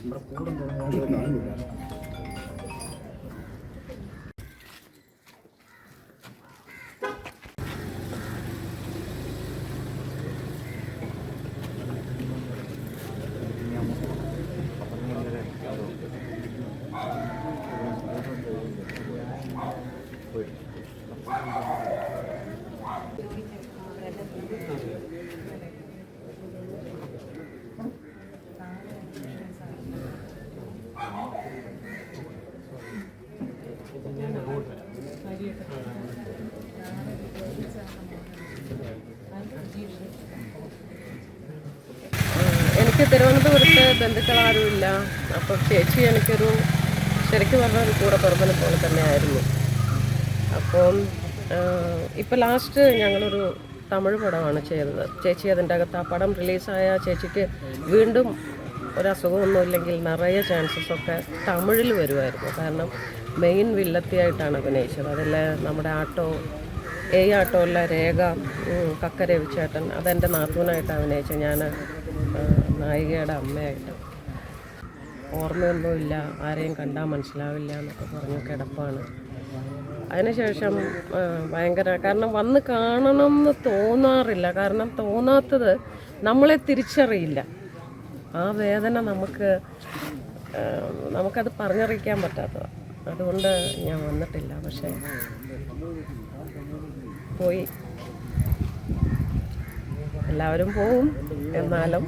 നമ്മുടെ കൂടെ എനിക്ക് തിരുവനന്തപുരത്ത് ബന്ധുക്കളാരുമില്ല. അപ്പം ചേച്ചി എനിക്കൊരു ശരിക്കും പറഞ്ഞാൽ ഒരു കൂടെ പറമ്പനെ പോലെ തന്നെയായിരുന്നു. അപ്പം ഇപ്പം ലാസ്റ്റ് ഞങ്ങളൊരു തമിഴ് പടമാണ് ചെയ്തത്. ചേച്ചി അതിന്റെ അകത്ത് ആ പടം റിലീസായ ചേച്ചിക്ക് വീണ്ടും ഒരസുഖമൊന്നും ഇല്ലെങ്കിൽ നിറയെ ചാൻസസ് ഒക്കെ തമിഴിൽ വരുമായിരുന്നു. കാരണം മെയിൻ വില്ലത്തിയായിട്ടാണ് അഭിനയിച്ചത്. അതിൽ നമ്മുടെ ആട്ടോ ഏ ആട്ടമുള്ള രേഖ കക്കരവിച്ചേട്ടൻ കക്ക രവിച്ചേട്ടൻ അതെന്റെ നാത്തൂനായിട്ട് അഭിനയിച്ചു ഞാൻ നായികയുടെ അമ്മയായിട്ട്. ഓർമ്മയൊന്നുമില്ല ആരെയും കണ്ടാൽ മനസ്സിലാവില്ല എന്നൊക്കെ പറഞ്ഞു കിടപ്പാണ്. അതിനുശേഷം ഭയങ്കര കാരണം വന്ന് കാണണം എന്ന് തോന്നാറില്ല. കാരണം തോന്നാത്തത് നമ്മളെ തിരിച്ചറിയില്ല. ആ വേദന നമുക്ക് നമുക്കത് പറഞ്ഞറിയിക്കാൻ പറ്റാത്തതാണ്. അതുകൊണ്ട് ഞാൻ വന്നിട്ടില്ല പക്ഷേ പോയി. എല്ലാവരും പോവും എന്നാലും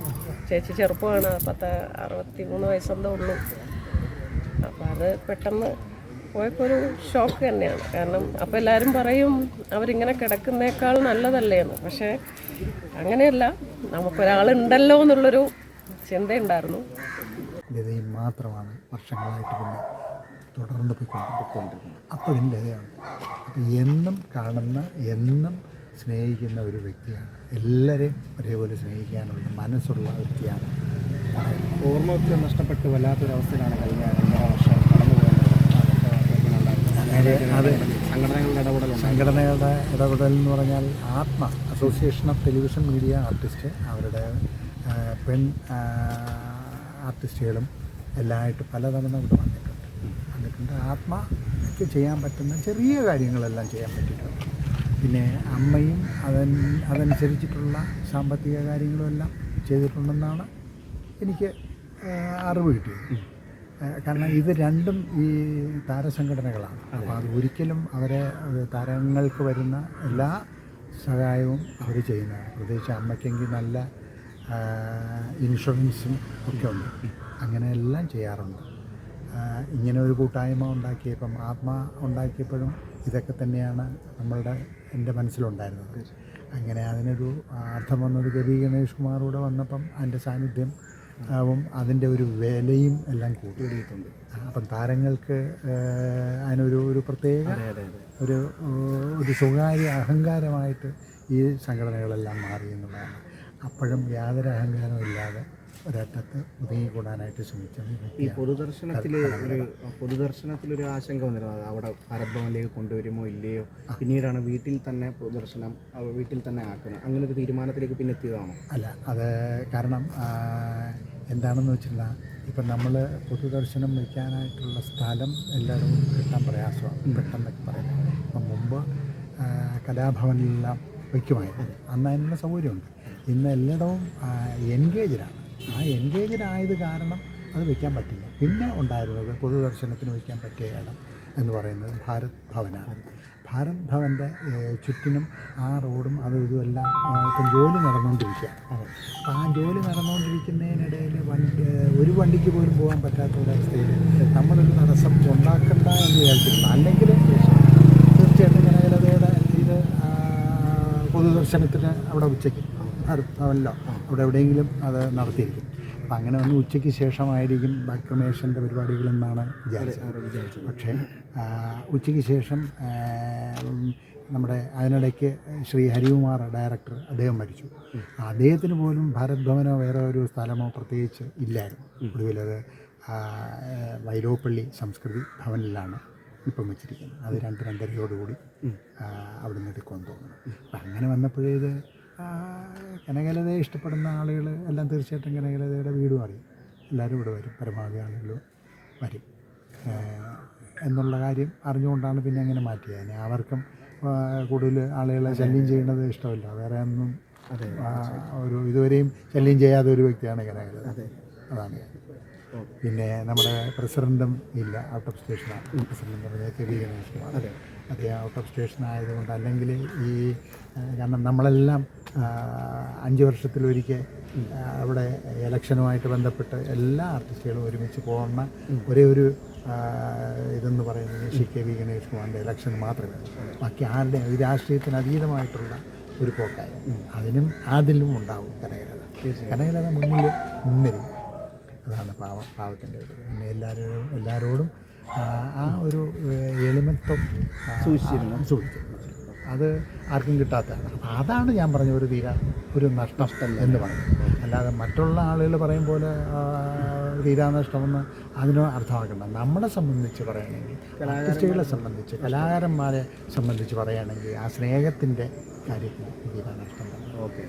ചേച്ചി ചെറുപ്പമാണ് പത്ത് അറുപത്തി മൂന്ന് വയസ്സെന്തോ ഉള്ളൂ. അപ്പോൾ അത് പെട്ടെന്ന് പോയപ്പോൾ ഒരു ഷോക്ക് തന്നെയാണ്. കാരണം അപ്പോൾ എല്ലാവരും പറയും അവരിങ്ങനെ കിടക്കുന്നേക്കാൾ നല്ലതല്ലേ എന്ന്. പക്ഷേ അങ്ങനെയല്ല നമുക്കൊരാളുണ്ടല്ലോ എന്നുള്ളൊരു ചിന്തയുണ്ടായിരുന്നു. മാത്രമാണ് വർഷങ്ങളായിട്ട് പിന്നെ തുടർന്ന് പോയിക്കൊണ്ടിരിക്കുന്നത് അപ്പോൾ അപ്പോഴും ലതയാണ് അപ്പോൾ എന്നും കാണുന്ന എന്നും സ്നേഹിക്കുന്ന ഒരു വ്യക്തിയാണ്. എല്ലാവരെയും ഒരേപോലെ സ്നേഹിക്കാനുള്ള മനസ്സുള്ള വ്യക്തിയാണ് ഓർമ്മയൊക്കെ നഷ്ടപ്പെട്ട് വല്ലാത്തൊരവസ്ഥയിലാണ് കഴിഞ്ഞ രണ്ടര വർഷം കടന്നു പോകുന്നത്. അങ്ങനെ അത്. സംഘടനകളുടെ ഇടപെടലുണ്ട്. സംഘടനകളുടെ ഇടപെടൽ എന്ന് പറഞ്ഞാൽ Athma association of television media artist അവരുടെ പെൺ ആർട്ടിസ്റ്റുകളും എല്ലാമായിട്ട് പലതവണ ഇവിടെ വന്നിട്ടുണ്ട്. വന്നിട്ടുണ്ട് ആത്മയ്ക്ക് ചെയ്യാൻ പറ്റുന്ന ചെറിയ കാര്യങ്ങളെല്ലാം ചെയ്യാൻ പറ്റിയിട്ടുണ്ട്. പിന്നെ അമ്മയും അതൻ അതനുസരിച്ചിട്ടുള്ള സാമ്പത്തിക കാര്യങ്ങളും എല്ലാം ചെയ്തിട്ടുണ്ടെന്നാണ് എനിക്ക് അറിവ് കിട്ടിയത്. കാരണം ഇത് രണ്ടും ഈ താരസംഘടനകളാണ്. അപ്പോൾ അത് ഒരിക്കലും അവരെ താരങ്ങൾക്ക് വരുന്ന എല്ലാ സഹായവും അവർ ചെയ്യുന്നതാണ്. പ്രത്യേകിച്ച് അമ്മയ്ക്കെങ്കിൽ നല്ല ഇൻഷുറൻസും ഒക്കെ ഉണ്ട്. അങ്ങനെ എല്ലാം ചെയ്യാറുണ്ട്. ഇങ്ങനെ ഒരു കൂട്ടായ്മ ഉണ്ടാക്കിയപ്പം ആത്മ ഉണ്ടാക്കിയപ്പോഴും ഇതൊക്കെ തന്നെയാണ് നമ്മളുടെ എന്റെ മനസ്സിലുണ്ടായിരുന്നത്. അങ്ങനെ അതിനൊരു അർത്ഥം വന്നത് ഗവി ഗണേഷ് കുമാർ കൂടെ വന്നപ്പം അതിന്റെ സാന്നിധ്യം ആവും അതിന്റെ ഒരു വിലയും എല്ലാം കൂട്ടിയിട്ടുണ്ട് അപ്പം താരങ്ങൾക്ക് അതിനൊരു ഒരു പ്രത്യേക ഒരു ഒരു സ്വകാര്യ അഹങ്കാരമായിട്ട് ഈ സംഘടനകളെല്ലാം മാറി എന്നുള്ളതാണ്. അപ്പോഴും യാതൊരു അഹങ്കാരവും ഇല്ലാതെ ഒരറ്റത്ത് ഒതുങ്ങിക്കൂടാനായിട്ട് ശ്രമിച്ചു ഈ പൊതുദർശനത്തിൽ ഒരു പൊതുദർശനത്തിൽ ഒരു പൊതുദർശനത്തിലൊരു ആശങ്ക വന്നിരുന്നത് അവിടെ ഭാരത് കൊണ്ടുവരുമോ ഇല്ലയോ? പിന്നീടാണ് വീട്ടിൽ തന്നെ പൊതുദർശനം വീട്ടിൽ തന്നെ ആക്കുന്നത്. അങ്ങനെ ഒരു തീരുമാനത്തിലേക്ക് പിന്നെ എത്തിയതാണോ? അല്ല അത് കാരണം എന്താണെന്ന് വെച്ചിട്ടുണ്ടെങ്കിൽ ഇപ്പം നമ്മൾ പൊതുദർശനം വയ്ക്കാനായിട്ടുള്ള സ്ഥലം എല്ലാവരും കിട്ടാൻ പ്രയാസമാണ്. പെട്ടെന്നൊക്കെ പറയുന്നത്. അപ്പം മുമ്പ് കലാഭവനിലെല്ലാം വയ്ക്കുമായിരുന്നു. അന്ന് അതിനുള്ള സൗകര്യമുണ്ട്. ഇന്ന് എല്ലായിടവും എൻഗേജഡാണ് ആ എൻഗേജഡ് ആയത് കാരണം അത് വയ്ക്കാൻ പറ്റില്ല. പിന്നെ ഉണ്ടായിരുന്നത് പൊതുദർശനത്തിന് വയ്ക്കാൻ പറ്റിയ ഇടം എന്ന് പറയുന്നത് ഭാരത് ഭവനാണ്. ഭാരത് ഭവന്റെ ചുറ്റിനും ആ റോഡും അതും ഇതുമെല്ലാം ഇപ്പം ജോലി നടന്നുകൊണ്ടിരിക്കുക അപ്പോൾ ആ ജോലി നടന്നുകൊണ്ടിരിക്കുന്നതിനിടയിൽ വണ്ടി ഒരു വണ്ടിക്ക് പോലും പോകാൻ പറ്റാത്ത ഒരവസ്ഥയിൽ നമ്മളൊരു തടസ്സം ഉണ്ടാക്കണ്ട എന്ന് വിചാരിച്ചിരുന്നു. അല്ലെങ്കിൽ തീർച്ചയായിട്ടും ജനകലതയുടെ ഇത് പൊതുദർശനത്തിന് അവിടെ ഉച്ചയ്ക്ക്. ഭാരത് ഭവനിലോ. അവിടെ എവിടെയെങ്കിലും അത് നടത്തിയിരിക്കും. അപ്പം അങ്ങനെ ഒന്ന് ഉച്ചയ്ക്ക് ശേഷമായിരിക്കും ബാക്യുമേഷന്റെ പരിപാടികളെന്നാണ് വിചാരിച്ചത്. പക്ഷേ ഉച്ചയ്ക്ക് ശേഷം നമ്മുടെ അതിനിടയ്ക്ക് ശ്രീ ഹരികുമാർ ഡയറക്ടർ അദ്ദേഹം മരിച്ചു. അദ്ദേഹത്തിന് പോലും ഭാരത് ഭവനോ വേറെ ഒരു സ്ഥലമോ പ്രത്യേകിച്ച് ഇല്ലായിരുന്നു. ഒടുവിലത് വൈലോപ്പള്ളി സംസ്കൃതി ഭവനിലാണ് ഇപ്പം വെച്ചിരിക്കുന്നത്. അത് രണ്ട് രണ്ടരയോടുകൂടി അവിടെ അവിടുന്ന് എടുക്കുമെന്ന് തോന്നുന്നു. അപ്പം അങ്ങനെ വന്നപ്പോഴേ ഇത് ആ, കനകലതയെ ഇഷ്ടപ്പെടുന്ന ആളുകൾ എല്ലാം തീർച്ചയായിട്ടും കനകലതയുടെ വീടും അറിയും എല്ലാവരും ഇവിടെ വരും പരമാവധി ആളുകൾ വരും. എന്നുള്ള കാര്യം അറിഞ്ഞുകൊണ്ടാണ് പിന്നെ അങ്ങനെ മാറ്റിയത്. അവർക്കും കൂടുതൽ ആളുകളെ ശല്യം ചെയ്യുന്നത് ഇഷ്ടമല്ല. വേറെ ഒന്നും അതെ ഒരു ഇതുവരെയും ശല്യം ചെയ്യാത്ത ഒരു വ്യക്തിയാണ് കനകലത അതാണ്. പിന്നെ നമ്മുടെ പ്രസിഡന്റും ഇല്ല. ഔട്ട് ഓഫ് സ്റ്റേഷനാണ് പ്രസിഡന്റ് പറഞ്ഞാൽ കെ വി അതെ. അദ്ദേഹം ഔട്ട് ഓഫ് സ്റ്റേഷൻ ആയതുകൊണ്ട് അല്ലെങ്കിൽ ഈ കാരണം നമ്മളെല്ലാം അഞ്ച് വർഷത്തിലൊരിക്കൽ അവിടെ ഇലക്ഷനുമായിട്ട് ബന്ധപ്പെട്ട് എല്ലാ ആർട്ടിസ്റ്റുകളും ഒരുമിച്ച് പോകുന്ന ഒരേ ഒരു ഇതെന്ന് പറയുന്നത് ശ്രീ കെ വി ഗണേഷ് കുമാറിന്റെ ഇലക്ഷൻ മാത്രമേ ബാക്കി ആരുടെ ഒരു രാഷ്ട്രീയത്തിന് അതീതമായിട്ടുള്ള ഒരു പോക്കായി. അതിനും അതിലും ഉണ്ടാവും കനകലത. കനകലത മുന്നിൽ നിന്നിരും അതാണ് പാവ പാവത്തിന്റെ ഒരു. പിന്നെ എല്ലാവരും എല്ലാവരോടും ആ, ആ ഒരു എളിമത്വം സൂക്ഷിച്ചിരുന്നു. സൂക്ഷിച്ചിരുന്നു. അത് ആർക്കും കിട്ടാത്തതാണ് അതാണ് ഞാൻ പറഞ്ഞ ഒരു തീര ഒരു നഷ്ടം എന്ന് പറയുന്നത്. അല്ലാതെ മറ്റുള്ള ആളുകൾ പറയും പോലെ തീരാനഷ്ടമെന്ന് അതിന് അർത്ഥമാക്കണ്ട. നമ്മളെ സംബന്ധിച്ച് പറയുകയാണെങ്കിൽ ആർട്ടിസ്റ്റുകളെ സംബന്ധിച്ച് കലാകാരന്മാരെ സംബന്ധിച്ച് പറയുകയാണെങ്കിൽ ആ സ്നേഹത്തിന്റെ കാര്യത്തിൽ തീരാനഷ്ടം ഓക്കെ.